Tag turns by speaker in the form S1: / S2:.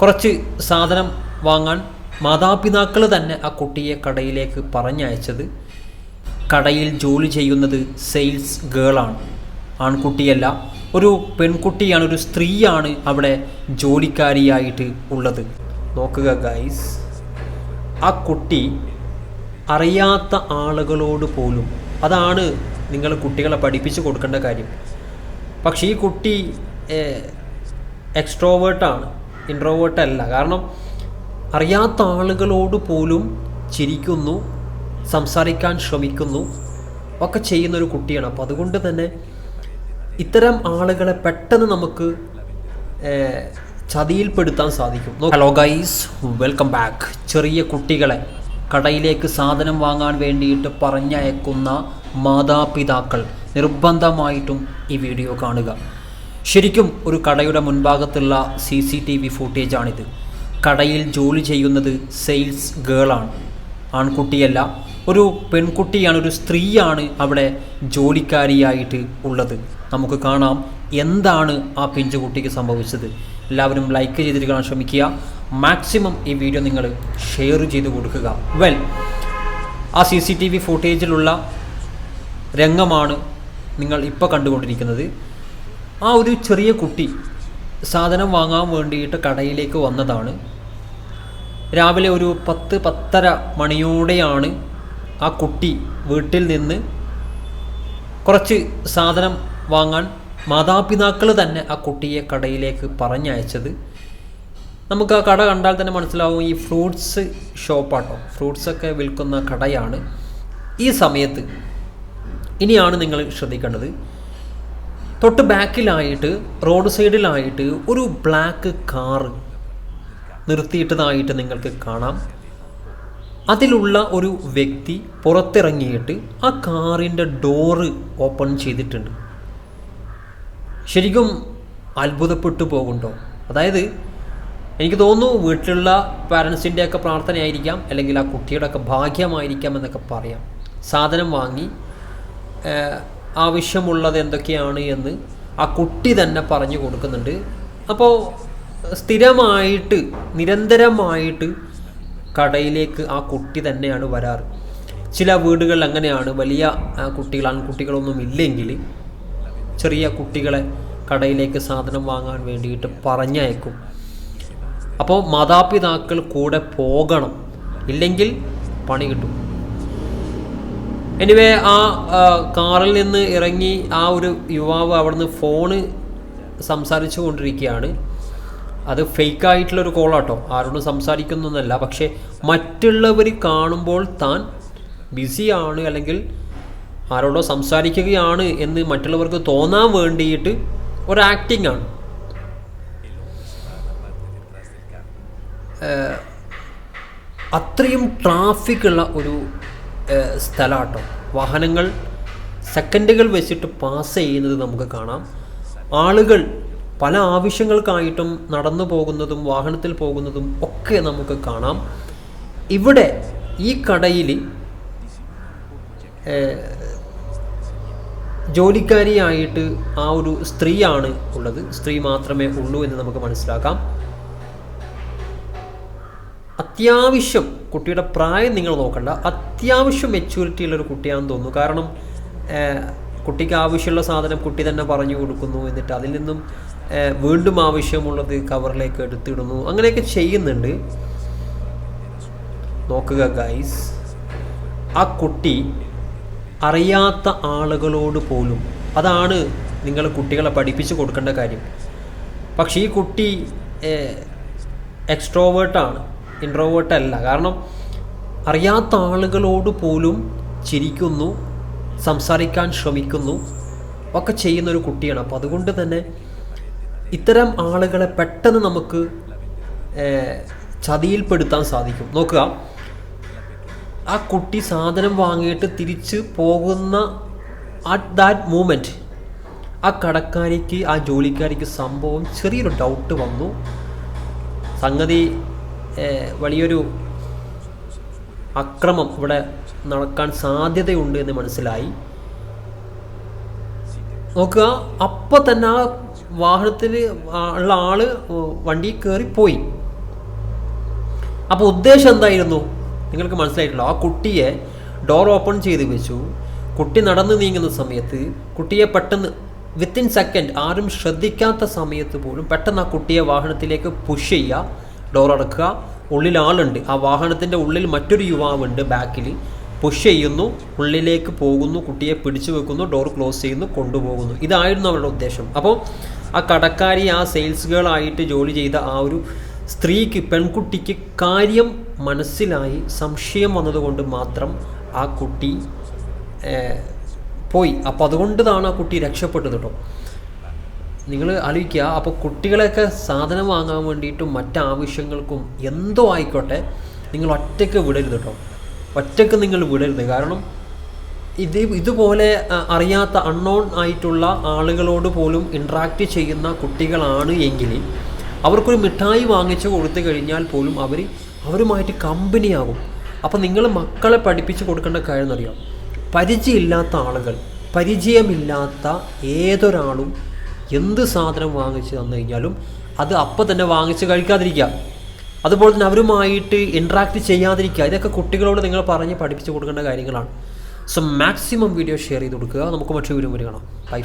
S1: കുറച്ച് സാധനം വാങ്ങാൻ മാതാപിതാക്കൾ തന്നെ ആ കുട്ടിയെ കടയിലേക്ക് പറഞ്ഞയച്ചത്. കടയിൽ ജോലി ചെയ്യുന്നത് സെയിൽസ് ഗേളാണ് ആൺകുട്ടിയല്ല ഒരു പെൺകുട്ടിയാണ് ഒരു സ്ത്രീയാണ് അവിടെ ജോലിക്കാരിയായിട്ട് ഉള്ളത്. നോക്കുക ഗൈസ് ആ കുട്ടി അറിയാത്ത ആളുകളോട് പോലും അതാണ് നിങ്ങൾ കുട്ടികളെ പഠിപ്പിച്ചു കൊടുക്കേണ്ട കാര്യം. പക്ഷേ ഈ കുട്ടി എക്സ്ട്രോവേർട്ടാണ് ഇൻട്രോവേർട്ട് അല്ല. കാരണം അറിയാത്ത ആളുകളോട് പോലും ചിരിക്കുന്നു സംസാരിക്കാൻ ശ്രമിക്കുന്നു ഒക്കെ ചെയ്യുന്നൊരു കുട്ടിയാണ്. അപ്പോൾ അതുകൊണ്ട് തന്നെ ഇത്തരം ആളുകളെ പെട്ടെന്ന് നമുക്ക് ചതിയിൽപ്പെടുത്താൻ സാധിക്കും. Hello guys welcome back. ചെറിയ കുട്ടികളെ കടയിലേക്ക് സാധനം വാങ്ങാൻ വേണ്ടിയിട്ട് പറഞ്ഞയക്കുന്ന മാതാപിതാക്കൾ നിർബന്ധമായിട്ടും ഈ വീഡിയോ കാണുക. ശരിക്കും ഒരു കടയുടെ മുൻഭാഗത്തുള്ള സി സി ടി വി ഫുട്ടേജാണിത് കടയിൽ ജോലി ചെയ്യുന്നത് സെയിൽസ് ഗേളാണ് ആൺകുട്ടിയല്ല ഒരു പെൺകുട്ടിയാണ് ഒരു സ്ത്രീയാണ് അവിടെ ജോലിക്കാരിയായിട്ട് ഉള്ളത്. നമുക്ക് കാണാം എന്താണ് ആ പിഞ്ചുകുട്ടിക്ക് സംഭവിച്ചത്. എല്ലാവരും ലൈക്ക് ചെയ്തിട്ട് കാണാൻ ശ്രമിക്കുക. മാക്സിമം ഈ വീഡിയോ നിങ്ങൾ ഷെയർ ചെയ്ത് കൊടുക്കുക. വെൽ ആ സി സി ടി വി ഫുട്ടേജിലുള്ള രംഗമാണ് നിങ്ങൾ ഇപ്പോൾ കണ്ടുകൊണ്ടിരിക്കുന്നത്. ആ ഒരു ചെറിയ കുട്ടി സാധനം വാങ്ങാൻ വേണ്ടിയിട്ട് കടയിലേക്ക് വന്നതാണ്. രാവിലെ ഒരു പത്ത് പത്തര മണിയോടെയാണ് ആ കുട്ടി വീട്ടിൽ നിന്ന് കുറച്ച് സാധനം വാങ്ങാൻ മാതാപിതാക്കൾ തന്നെ ആ കുട്ടിയെ കടയിലേക്ക് പറഞ്ഞയച്ചത്. നമുക്ക് ആ കട കണ്ടാൽ തന്നെ മനസ്സിലാവും ഈ ഫ്രൂട്ട്സ് ഷോപ്പാട്ടോ ഫ്രൂട്ട്സൊക്കെ വിൽക്കുന്ന കടയാണ്. ഈ സമയത്ത് ഇനിയാണ് നിങ്ങൾ ശ്രദ്ധിക്കേണ്ടത്. തൊട്ട് ബാക്കിലായിട്ട് റോഡ് സൈഡിലായിട്ട് ഒരു ബ്ലാക്ക് കാറ് നിർത്തിയിട്ടതായിട്ട് നിങ്ങൾക്ക് കാണാം. അതിലുള്ള ഒരു വ്യക്തി പുറത്തിറങ്ങിയിട്ട് ആ കാറിന്റെ ഡോറ് ഓപ്പൺ ചെയ്തിട്ടുണ്ട്. ശരിക്കും അത്ഭുതപ്പെട്ടു പോകുന്നുണ്ടോ? അതായത് എനിക്ക് തോന്നുന്നു വീട്ടിലുള്ള പാരൻസിന്റെയൊക്കെ പ്രാർത്ഥനയായിരിക്കാം അല്ലെങ്കിൽ ആ കുട്ടിയുടെ ഒക്കെ ഭാഗ്യമായിരിക്കാം എന്നൊക്കെ പറയാം. സാധനം വാങ്ങി ആവശ്യമുള്ളത് എന്തൊക്കെയാണ് എന്ന് ആ കുട്ടി തന്നെ പറഞ്ഞു കൊടുക്കുന്നുണ്ട്. അപ്പോൾ സ്ഥിരമായിട്ട് നിരന്തരമായിട്ട് കടയിലേക്ക് ആ കുട്ടി തന്നെയാണ് വരാറ്. ചില വീടുകളിൽ അങ്ങനെയാണ്. വലിയ കുട്ടികൾ ആൺകുട്ടികളൊന്നും ഇല്ലെങ്കിൽ ചെറിയ കുട്ടികളെ കടയിലേക്ക് സാധനം വാങ്ങാൻ വേണ്ടിയിട്ട് പറഞ്ഞയക്കും. അപ്പോൾ മാതാപിതാക്കൾ കൂടെ പോകണം. ഇല്ലെങ്കിൽ പണി കിട്ടും. എനിവേ ആ കാറിൽ നിന്ന് ഇറങ്ങി ആ ഒരു യുവാവ് അവിടുന്ന് ഫോണ് സംസാരിച്ചു കൊണ്ടിരിക്കുകയാണ്. അത് ഫേക്ക് ആയിട്ടുള്ളൊരു കോളാട്ടോ ആരോടും സംസാരിക്കുന്നൊന്നല്ല. പക്ഷേ മറ്റുള്ളവർ കാണുമ്പോൾ താൻ ബിസിയാണ് അല്ലെങ്കിൽ ആരോടോ സംസാരിക്കുകയാണ് എന്ന് മറ്റുള്ളവർക്ക് തോന്നാൻ വേണ്ടിയിട്ട് ഒരു ആക്ടിംഗ് ആണ്. അത്രയും ട്രാഫിക്കുള്ള ഒരു സ്ഥലമാട്ടോ വാഹനങ്ങൾ സെക്കൻഡുകൾ വെച്ചിട്ട് പാസ് ചെയ്യുന്നത് നമുക്ക് കാണാം. ആളുകൾ പല ആവശ്യങ്ങൾക്കായിട്ടും നടന്നു പോകുന്നതും വാഹനത്തിൽ പോകുന്നതും ഒക്കെ നമുക്ക് കാണാം. ഇവിടെ ഈ കടയിൽ ജോലിക്കാരിയായിട്ട് ആ ഒരു സ്ത്രീയാണ് ഉള്ളത്. സ്ത്രീ മാത്രമേ ഉള്ളൂ എന്ന് നമുക്ക് മനസ്സിലാക്കാം. അത്യാവശ്യം കുട്ടിയുടെ പ്രായം നിങ്ങൾ നോക്കണ്ട. അത്യാവശ്യം മെച്യൂരിറ്റി ഉള്ളൊരു കുട്ടിയാണെന്ന് തോന്നുന്നു. കാരണം കുട്ടിക്ക് ആവശ്യമുള്ള സാധനം കുട്ടി തന്നെ പറഞ്ഞു കൊടുക്കുന്നു. എന്നിട്ട് അതിൽ നിന്നും വീണ്ടും ആവശ്യമുള്ളത് കവറിലേക്ക് എടുത്തിടുന്നു. അങ്ങനെയൊക്കെ ചെയ്യുന്നുണ്ട്. നോക്കുക ഗൈസ് ആ കുട്ടി അറിയാത്ത ആളുകളോട് പോലും അതാണ് നിങ്ങൾ കുട്ടികളെ പഠിപ്പിച്ചു കൊടുക്കേണ്ട കാര്യം. പക്ഷേ ഈ കുട്ടി എക്സ്ട്രോവേർട്ടാണ് ഇൻട്രോവേർട്ട് അല്ല. കാരണം അറിയാത്ത ആളുകളോട് പോലും ചിരിക്കുന്നു സംസാരിക്കാൻ ശ്രമിക്കുന്നു ഒക്കെ ചെയ്യുന്നൊരു കുട്ടിയാണ്. അപ്പോൾ അതുകൊണ്ട് തന്നെ ഇത്തരം ആളുകളെ പെട്ടെന്ന് നമുക്ക് ചതിയിൽപ്പെടുത്താൻ സാധിക്കും. നോക്കുക. ആ കുട്ടി സാധനം വാങ്ങിയിട്ട് തിരിച്ച് പോകുന്ന അറ്റ് ദാറ്റ് മൂമെന്റ് ആ കടക്കാരിക്ക് ആ ജോലിക്കാരിക്ക് സംഭവം ചെറിയൊരു ഡൗട്ട് വന്നു. സംഗതി വലിയൊരു അക്രമം ഇവിടെ നടക്കാൻ സാധ്യതയുണ്ട് എന്ന് മനസ്സിലായി. നോക്കുക അപ്പോൾ തന്നെ ആ വാഹനത്തിൽ ഉള്ള ആൾ വണ്ടി കയറി പോയി അപ്പോൾ ഉദ്ദേശം എന്തായിരുന്നു? നിങ്ങൾക്ക് മനസ്സിലായിട്ടില്ല ആ കുട്ടിയെ ഡോർ ഓപ്പൺ ചെയ്ത് വെച്ചു. കുട്ടി നടന്നു നീങ്ങുന്ന സമയത്ത് കുട്ടിയെ പെട്ടെന്ന് വിത്തിൻ സെക്കൻഡ് ആരും ശ്രദ്ധിക്കാത്ത സമയത്ത് പോലും പെട്ടെന്ന് ആ കുട്ടിയെ വാഹനത്തിലേക്ക് പുഷ് ചെയ്യുക. ഡോർ അടക്കുക. ഉള്ളിൽ ആളുണ്ട്. ആ വാഹനത്തിന്റെ ഉള്ളിൽ മറ്റൊരു യുവാവുണ്ട് ബാക്കിൽ പുഷ് ചെയ്യുന്നു. ഉള്ളിലേക്ക് പോകുന്നു. കുട്ടിയെ പിടിച്ചു വെക്കുന്നു. ഡോർ ക്ലോസ് ചെയ്യുന്നു. കൊണ്ടുപോകുന്നു. ഇതായിരുന്നു അവരുടെ ഉദ്ദേശം. അപ്പോൾ ആ കടക്കാരി ആ സെയിൽസ് ഗേൾ ആയിട്ട് ജോലി ചെയ്ത ആ ഒരു സ്ത്രീക്ക് പെൺകുട്ടിക്ക് കാര്യം മനസ്സിലായി. സംശയം വന്നതുകൊണ്ട് മാത്രം ആ കുട്ടി പോയി. അപ്പോൾ അതുകൊണ്ടാണ് ആ കുട്ടി രക്ഷപ്പെട്ടത് കേട്ടോ നിങ്ങൾ ആലോചിക്കുക അപ്പോൾ കുട്ടികളെയൊക്കെ സാധനം വാങ്ങാൻ വേണ്ടിയിട്ടും മറ്റാവശ്യങ്ങൾക്കും എന്തോ ആയിക്കോട്ടെ നിങ്ങൾ ഒറ്റയ്ക്ക് വിടരുത് കേട്ടോ. ഒറ്റയ്ക്ക് നിങ്ങൾ വിടരുത്. കാരണം ഇത് ഇതുപോലെ അറിയാത്ത അൺനോൺ ആയിട്ടുള്ള ആളുകളോട് പോലും ഇൻട്രാക്റ്റ് ചെയ്യുന്ന കുട്ടികളാണ് എങ്കിൽ അവർക്കൊരു മിഠായി വാങ്ങിച്ച് കൊടുത്തു കഴിഞ്ഞാൽ പോലും അവർ അവരുമായിട്ട് കമ്പനിയാകും അപ്പോൾ നിങ്ങൾ മക്കളെ പഠിപ്പിച്ച് കൊടുക്കേണ്ട കാര്യം എന്നറിയാം പരിചയമില്ലാത്ത ആളുകൾ പരിചയമില്ലാത്ത ഏതൊരാളും എന്ത് സാധനം വാങ്ങിച്ച് തന്നു കഴിഞ്ഞാലും അത് അപ്പം തന്നെ വാങ്ങിച്ച് കഴിക്കാതിരിക്കുക. അതുപോലെ തന്നെ അവരുമായിട്ട് ഇൻട്രാക്ട് ചെയ്യാതിരിക്കുക. ഇതൊക്കെ കുട്ടികളോട് നിങ്ങൾ പറഞ്ഞ് പഠിപ്പിച്ച് കൊടുക്കേണ്ട കാര്യങ്ങളാണ്. സോ മാക്സിമം വീഡിയോ ഷെയർ ചെയ്ത് കൊടുക്കുക. നമുക്ക് മറ്റൊരു വീഡിയോ കാണാം. ബൈ